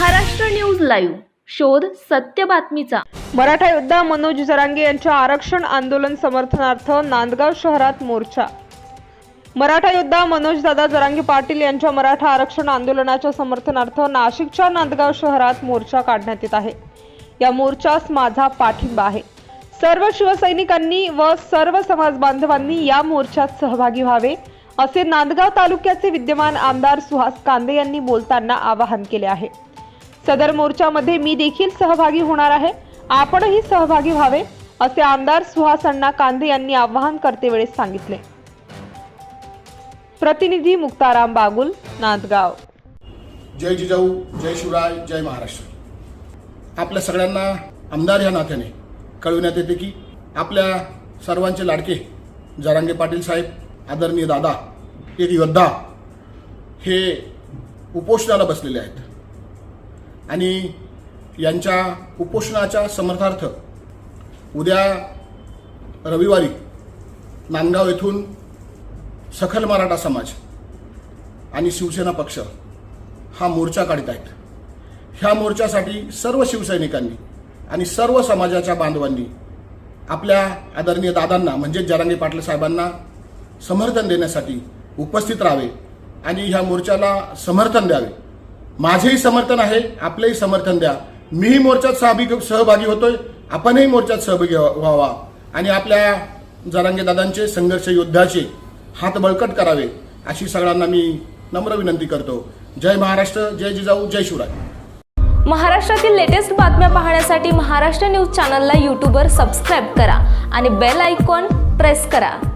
Maharashtra news live. शोध सत्य बातमीचा. मराठा योद्धा मनोज जरांगे यांच्या आरक्षण आंदोलन समर्थनार्थ नांदगाव शहरात मोर्चा. मराठा योद्धा मनोज दादा जरांगे पाटील यांच्या मराठा आरक्षण आंदोलनाच्या समर्थनार्थ नाशिकच्या नांदगाव शहरात मोर्चा काढण्यात येत आहे. या मोर्चास माझा पाठिंबा आहे. सर्व शिवसैनिकांनी व सर्व समाज बांधवांनी या मोर्चात सहभागी व्हावे असे नांदगाव तालुक्याचे विद्यमान आमदार सुहास कांदे यांनी बोलताना आवाहन केले आहे. सदर मोर्चामध्ये मी देखील सहभागी होणार आहे. आपणही सहभागी व्हावे असे आमदार सुहास अण्णा कांदे यांनी आवाहन करतेवेळेस सांगितले. प्रतिनिधी मुक्ताराम बागुल नांदगाव. जय जिजाऊ जय शिवराय जय महाराष्ट्र. आपल्या सगळ्यांना आमदार या नात्याने कळविण्यात येते की आपल्या सर्वांचे लाडके जरांगे पाटील साहेब आदरणीय दादा एक योद्धा हे उपोषणाला बसलेले आहेत. आणि यांच्या उपोषणाच्या समर्थार्थ उद्या रविवारी नांदगाव येथून सखल मराठा समाज आणि शिवसेना पक्ष हा मोर्चा काढत आहेत. ह्या मोर्चासाठी सर्व शिवसैनिकांनी आणि सर्व समाजाच्या बांधवांनी आपल्या आदरणीय दादांना म्हणजेच जरांगे पाटील साहेबांना समर्थन देण्यासाठी उपस्थित राहावे आणि ह्या मोर्चाला समर्थन द्यावे. माझेही समर्थन आहे आपलंही समर्थन द्या. मीही मोर्चात सहभागी हो- सहभागी होतोय आपणही मोर्चात सहभागी व्हावा. आणि आपल्या जरांगे दादांचे संघर्ष युद्धाचे हात बळकट करावे अशी सगळ्यांना मी नम्र विनंती करतो. जय महाराष्ट्र जय जिजाऊ जय शिवराय. महाराष्ट्रातील लेटेस्ट बातम्या पाहण्यासाठी महाराष्ट्र न्यूज चॅनलला यूट्यूबवर सबस्क्राईब करा आणि बेल आयकॉन प्रेस करा.